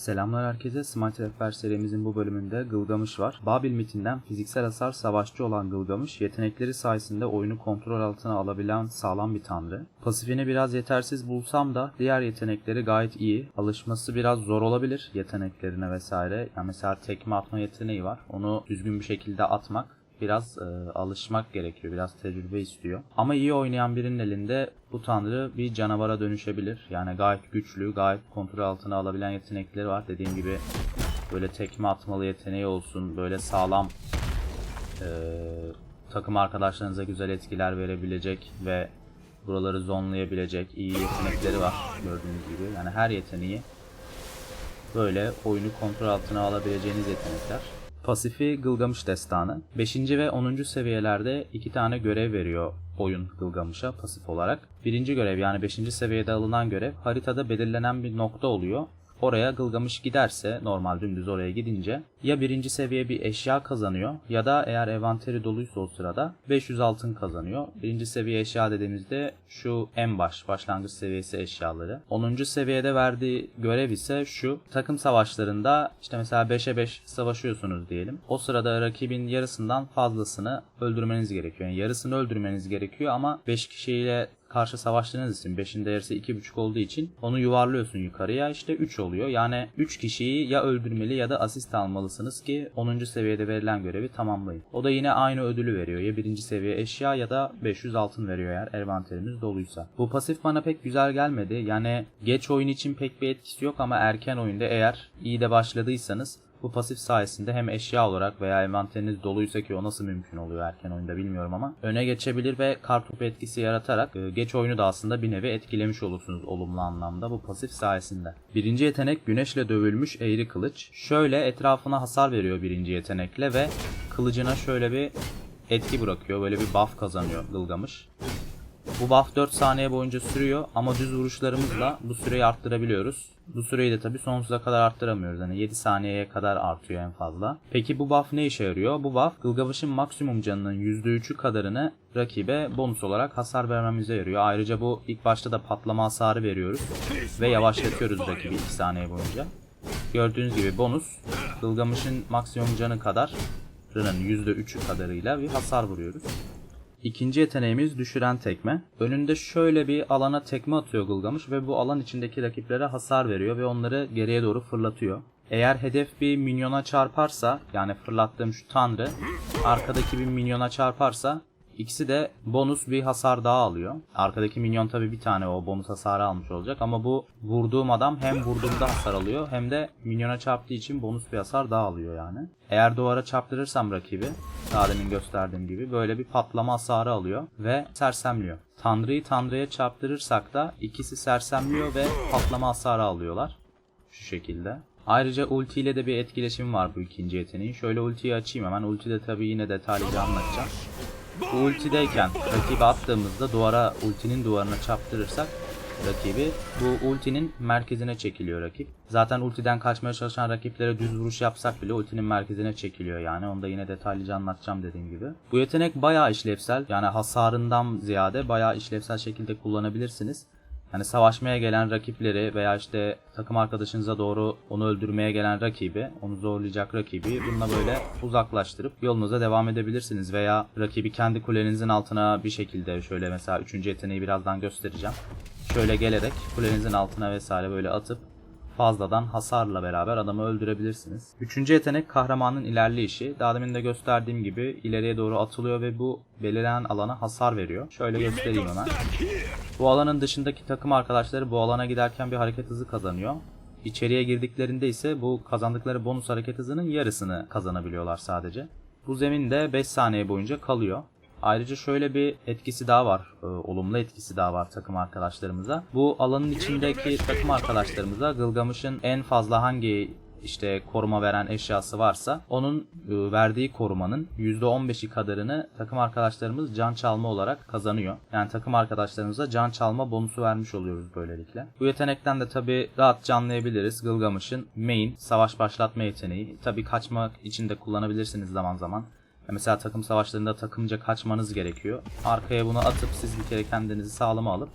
Selamlar herkese. Smite Rehber serimizin bu bölümünde Gılgamış var. Babil mitinden fiziksel hasar savaşçı olan Gılgamış, yetenekleri sayesinde oyunu kontrol altına alabilen sağlam bir tanrı. Pasifini biraz yetersiz bulsam da diğer yetenekleri gayet iyi. Alışması biraz zor olabilir yeteneklerine vesaire. Yani mesela tekme atma yeteneği var. Onu düzgün bir şekilde atmak biraz e, alışmak gerekiyor. Biraz tecrübe istiyor. Ama iyi oynayan birinin elinde bu tanrı bir canavara dönüşebilir. Yani gayet güçlü, gayet kontrol altına alabilen yetenekleri var. Dediğim gibi böyle tekme atmalı yeteneği olsun. Böyle sağlam e, takım arkadaşlarınıza güzel etkiler verebilecek ve buraları zonlayabilecek iyi yetenekleri var. Gördüğünüz gibi. Yani her yeteneği böyle oyunu kontrol altına alabileceğiniz yetenekler. Pasifi Gılgamış Destanı. 5. ve 10. seviyelerde iki tane görev veriyor oyun Gılgamış'a pasif olarak. Birinci görev yani 5. seviyede alınan görev haritada belirlenen bir nokta oluyor. Oraya Gılgamış giderse normal dümdüz oraya gidince ya birinci seviye bir eşya kazanıyor ya da eğer envanteri doluysa o sırada 500 altın kazanıyor. Birinci seviye eşya dediğimizde şu en baş başlangıç seviyesi eşyaları. 10. seviyede verdiği görev ise şu takım savaşlarında işte mesela 5'e 5 savaşıyorsunuz diyelim. O sırada rakibin yarısından fazlasını öldürmeniz gerekiyor. Yani yarısını öldürmeniz gerekiyor ama 5 kişiyle karşı savaştığınız için 5'in değerisi 2.5 olduğu için onu yuvarlıyorsun yukarıya işte 3 oluyor. Yani 3 kişiyi ya öldürmeli ya da asist almalısınız ki 10. seviyede verilen görevi tamamlayın. O da yine aynı ödülü veriyor. Ya 1. seviye eşya ya da 500 altın veriyor eğer envanteriniz doluysa. Bu pasif bana pek güzel gelmedi. Yani geç oyun için pek bir etkisi yok ama erken oyunda eğer iyi de başladıysanız bu pasif sayesinde hem eşya olarak veya envanteriniz doluysa ki o nasıl mümkün oluyor erken oyunda bilmiyorum ama öne geçebilir ve kartopu etkisi yaratarak e, geç oyunu da aslında bir nevi etkilemiş olursunuz olumlu anlamda bu pasif sayesinde. Birinci yetenek güneşle dövülmüş eğri kılıç. Şöyle etrafına hasar veriyor birinci yetenekle ve kılıcına şöyle bir etki bırakıyor. Böyle bir buff kazanıyor Gılgamış. Bu buff 4 saniye boyunca sürüyor ama düz vuruşlarımızla bu süreyi arttırabiliyoruz. Bu süreyi de tabi sonsuza kadar arttıramıyoruz. Hani 7 saniyeye kadar artıyor en fazla. Peki bu buff ne işe yarıyor? Bu buff Gılgamış'ın maksimum canının %3'ü kadarını rakibe bonus olarak hasar vermemize yarıyor. Ayrıca bu ilk başta da patlama hasarı veriyoruz ve yavaşlatıyoruz rakibi 2 saniye boyunca. Gördüğünüz gibi bonus Gılgamış'ın maksimum canı kadar Rının %3'ü kadarıyla bir hasar vuruyoruz. İkinci yeteneğimiz düşüren tekme. Önünde şöyle bir alana tekme atıyor Gılgamış ve bu alan içindeki rakiplere hasar veriyor ve onları geriye doğru fırlatıyor. Eğer hedef bir minyona çarparsa yani fırlattığım şu tanrı arkadaki bir minyona çarparsa ikisi de bonus bir hasar daha alıyor. Arkadaki minyon tabi bir tane o bonus hasarı almış olacak ama bu vurduğum adam hem vurduğumda hasar alıyor hem de minyona çarptığı için bonus bir hasar daha alıyor yani. Eğer duvara çarptırırsam rakibi daha demin gösterdiğim gibi böyle bir patlama hasarı alıyor ve sersemliyor. Tanrıyı tanrıya çarptırırsak da ikisi sersemliyor ve patlama hasarı alıyorlar. Şu şekilde. Ayrıca ulti ile de bir etkileşim var bu ikinci yeteneğin. Şöyle ultiyi açayım hemen. Ulti de tabi yine detaylıca anlatacağım. Bu ultideyken rakibi attığımızda duvara ultinin duvarına çarptırırsak rakibi bu ultinin merkezine çekiliyor rakip. Zaten ultiden kaçmaya çalışan rakiplere düz vuruş yapsak bile ultinin merkezine çekiliyor yani. Onu da yine detaylıca anlatacağım dediğim gibi. Bu yetenek bayağı işlevsel. Yani hasarından ziyade bayağı işlevsel şekilde kullanabilirsiniz. Yani savaşmaya gelen rakipleri veya işte takım arkadaşınıza doğru onu öldürmeye gelen rakibi, onu zorlayacak rakibi bununla böyle uzaklaştırıp yolunuza devam edebilirsiniz. Veya rakibi kendi kulenizin altına bir şekilde şöyle mesela 3. yeteneği birazdan göstereceğim. Şöyle gelerek kulenizin altına vesaire böyle atıp fazladan hasarla beraber adamı öldürebilirsiniz. Üçüncü yetenek kahramanın ilerleyişi. Daha demin de gösterdiğim gibi ileriye doğru atılıyor ve bu belirlenen alana hasar veriyor. Şöyle göstereyim hemen. Bu alanın dışındaki takım arkadaşları bu alana giderken bir hareket hızı kazanıyor. İçeriye girdiklerinde ise bu kazandıkları bonus hareket hızının yarısını kazanabiliyorlar sadece. Bu zemin de 5 saniye boyunca kalıyor. Ayrıca şöyle bir etkisi daha var. e, olumlu etkisi daha var takım arkadaşlarımıza. Bu alanın içindeki takım arkadaşlarımıza Gılgamış'ın en fazla hangi işte koruma veren eşyası varsa onun e, verdiği korumanın %15'i kadarını takım arkadaşlarımız can çalma olarak kazanıyor. Yani takım arkadaşlarımıza can çalma bonusu vermiş oluyoruz böylelikle. Bu yetenekten de tabi rahatça anlayabiliriz. Gılgamış'ın main savaş başlatma yeteneği. Tabi kaçmak için de kullanabilirsiniz zaman zaman. Mesela takım savaşlarında takımca kaçmanız gerekiyor. Arkaya bunu atıp siz bir kere kendinizi sağlama alıp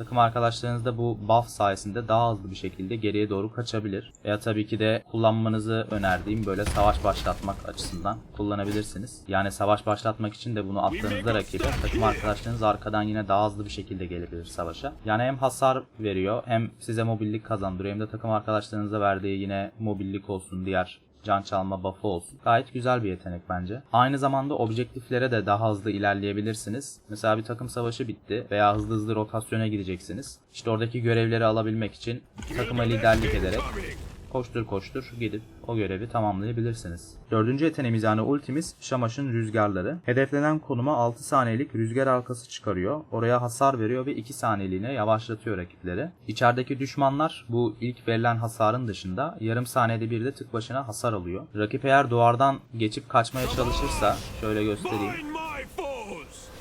takım arkadaşlarınız da bu buff sayesinde daha hızlı bir şekilde geriye doğru kaçabilir. Veya tabii ki de kullanmanızı önerdiğim böyle savaş başlatmak açısından kullanabilirsiniz. Yani savaş başlatmak için de bunu attığınızda rakibe takım arkadaşlarınız arkadan yine daha hızlı bir şekilde gelebilir savaşa. Yani hem hasar veriyor hem size mobillik kazandırıyor hem de takım arkadaşlarınıza verdiği yine mobillik olsun diğer can çalma buff'ı olsun. Gayet güzel bir yetenek bence. Aynı zamanda objektiflere de daha hızlı ilerleyebilirsiniz. Mesela bir takım savaşı bitti veya hızlı hızlı rotasyona gideceksiniz. İşte oradaki görevleri alabilmek için takıma liderlik ederek koştur koştur gidip o görevi tamamlayabilirsiniz. Dördüncü yeteneğimiz yani ultimiz Şamaş'ın rüzgarları. Hedeflenen konuma 6 saniyelik rüzgar halkası çıkarıyor. Oraya hasar veriyor ve 2 saniyeliğine yavaşlatıyor rakipleri. İçerideki düşmanlar bu ilk verilen hasarın dışında yarım saniyede bir de tık başına hasar alıyor. Rakip eğer duvardan geçip kaçmaya çalışırsa şöyle göstereyim.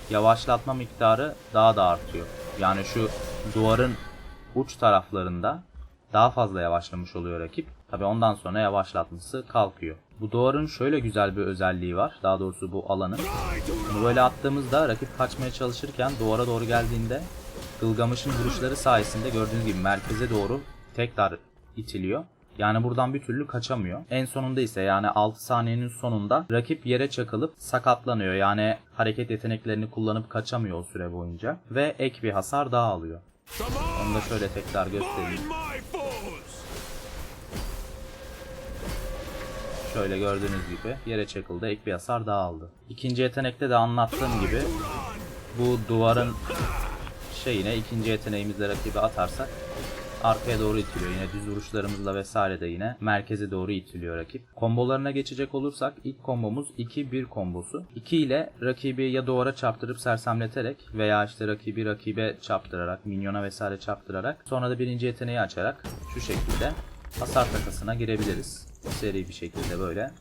Yavaşlatma miktarı daha da artıyor. Yani şu duvarın uç taraflarında daha fazla yavaşlamış oluyor rakip. Tabi ondan sonra yavaşlatması kalkıyor. Bu duvarın şöyle güzel bir özelliği var. Daha doğrusu bu alanın. Bunu böyle attığımızda rakip kaçmaya çalışırken duvara doğru geldiğinde Gılgamış'ın vuruşları sayesinde gördüğünüz gibi merkeze doğru tekrar itiliyor. Yani buradan bir türlü kaçamıyor. En sonunda ise yani 6 saniyenin sonunda rakip yere çakılıp sakatlanıyor. Yani hareket yeteneklerini kullanıp kaçamıyor o süre boyunca. Ve ek bir hasar daha alıyor. Onu on! da şöyle tekrar göstereyim. Şöyle gördüğünüz gibi yere çakıldı. Ek bir hasar daha aldı. İkinci yetenekte de anlattığım gibi bu duvarın şeyine ikinci yeteneğimizle rakibi atarsak arkaya doğru itiliyor. Yine düz vuruşlarımızla vesaire de yine merkeze doğru itiliyor rakip. Kombolarına geçecek olursak ilk kombomuz 2-1 kombosu. 2 ile rakibi ya duvara çarptırıp sersemleterek veya işte rakibi rakibe çarptırarak, minyona vesaire çarptırarak sonra da birinci yeteneği açarak şu şekilde hasar takasına girebiliriz. Seri bir şekilde böyle.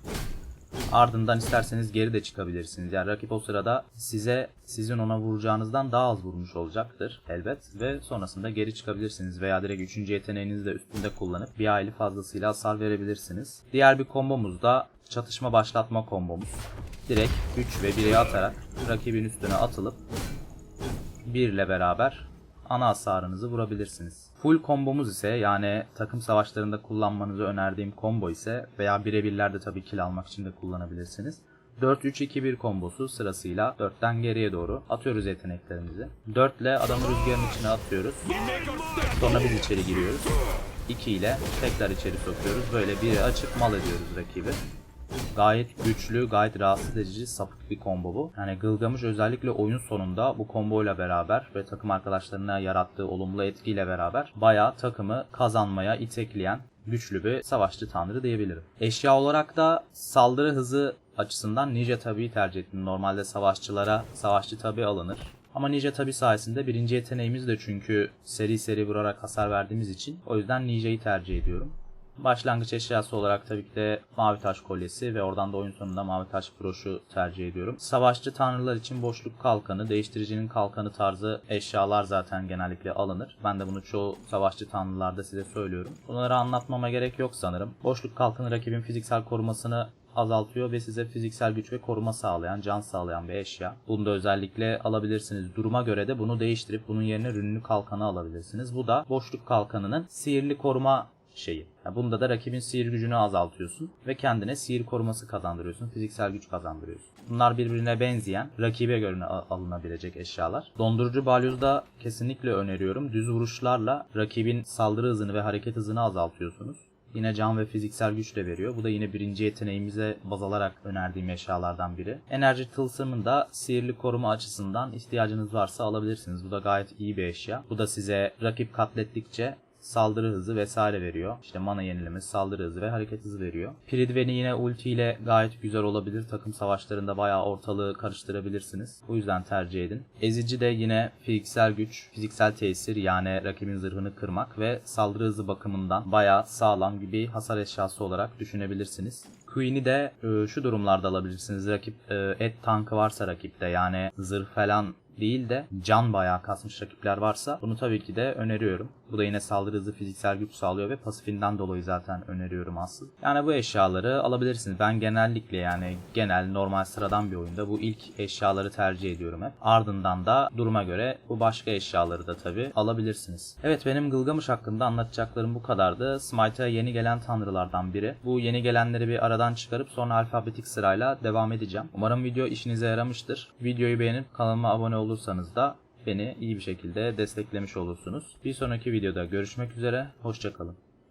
Ardından isterseniz geri de çıkabilirsiniz. Yani rakip o sırada size sizin ona vuracağınızdan daha az vurmuş olacaktır elbet. Ve sonrasında geri çıkabilirsiniz. Veya direkt 3. yeteneğinizi de üstünde kullanıp bir aile fazlasıyla hasar verebilirsiniz. Diğer bir kombomuz da çatışma başlatma kombomuz. Direkt 3 ve 1'e atarak rakibin üstüne atılıp 1 ile beraber ana hasarınızı vurabilirsiniz. Full kombomuz ise yani takım savaşlarında kullanmanızı önerdiğim combo ise veya birebirlerde tabii kill almak için de kullanabilirsiniz. 4-3-2-1 kombosu sırasıyla 4'ten geriye doğru atıyoruz yeteneklerimizi. 4 ile adamı rüzgarın içine atıyoruz. Sonra biz içeri giriyoruz. 2 ile tekrar içeri sokuyoruz. Böyle biri açıp mal ediyoruz rakibi. Gayet güçlü, gayet rahatsız edici sapık bir combo bu. Yani Gılgamış özellikle oyun sonunda bu komboyla beraber ve takım arkadaşlarına yarattığı olumlu etkiyle beraber bayağı takımı kazanmaya itekleyen güçlü bir savaşçı tanrı diyebilirim. Eşya olarak da saldırı hızı açısından Ninja tabii tercih ettim. Normalde savaşçılara savaşçı tabi alınır. Ama Ninja tabi sayesinde birinci yeteneğimiz de çünkü seri seri vurarak hasar verdiğimiz için o yüzden Ninja'yı tercih ediyorum. Başlangıç eşyası olarak tabii ki de mavi taş kolyesi ve oradan da oyun sonunda mavi taş broşu tercih ediyorum. Savaşçı tanrılar için boşluk kalkanı, değiştiricinin kalkanı tarzı eşyalar zaten genellikle alınır. Ben de bunu çoğu savaşçı tanrılarda size söylüyorum. Bunları anlatmama gerek yok sanırım. Boşluk kalkanı rakibin fiziksel korumasını azaltıyor ve size fiziksel güç ve koruma sağlayan, can sağlayan bir eşya. Bunu da özellikle alabilirsiniz. Duruma göre de bunu değiştirip bunun yerine rünlü kalkanı alabilirsiniz. Bu da boşluk kalkanının sihirli koruma şeyi. Yani bunda da rakibin sihir gücünü azaltıyorsun ve kendine sihir koruması kazandırıyorsun, fiziksel güç kazandırıyorsun. Bunlar birbirine benzeyen, rakibe göre al- alınabilecek eşyalar. Dondurucu balyozda kesinlikle öneriyorum. Düz vuruşlarla rakibin saldırı hızını ve hareket hızını azaltıyorsunuz. Yine can ve fiziksel güç de veriyor. Bu da yine birinci yeteneğimize baz alarak önerdiğim eşyalardan biri. Enerji tılsımın da sihirli koruma açısından ihtiyacınız varsa alabilirsiniz. Bu da gayet iyi bir eşya. Bu da size rakip katlettikçe saldırı hızı vesaire veriyor. İşte mana yenilemesi, saldırı hızı ve hareket hızı veriyor. Pridven'i yine ulti ile gayet güzel olabilir. Takım savaşlarında bayağı ortalığı karıştırabilirsiniz. Bu yüzden tercih edin. Ezici de yine fiziksel güç, fiziksel tesir yani rakibin zırhını kırmak ve saldırı hızı bakımından bayağı sağlam gibi hasar eşyası olarak düşünebilirsiniz. Queen'i de e, şu durumlarda alabilirsiniz. Rakip e, et tankı varsa rakipte yani zırh falan değil de can bayağı kasmış rakipler varsa bunu tabii ki de öneriyorum. Bu da yine saldırı hızı fiziksel güç sağlıyor ve pasifinden dolayı zaten öneriyorum asıl. Yani bu eşyaları alabilirsiniz. Ben genellikle yani genel normal sıradan bir oyunda bu ilk eşyaları tercih ediyorum hep. Ardından da duruma göre bu başka eşyaları da tabi alabilirsiniz. Evet benim Gılgamış hakkında anlatacaklarım bu kadardı. Smite'a yeni gelen tanrılardan biri. Bu yeni gelenleri bir aradan çıkarıp sonra alfabetik sırayla devam edeceğim. Umarım video işinize yaramıştır. Videoyu beğenip kanalıma abone olursanız da beni iyi bir şekilde desteklemiş olursunuz. Bir sonraki videoda görüşmek üzere. Hoşçakalın.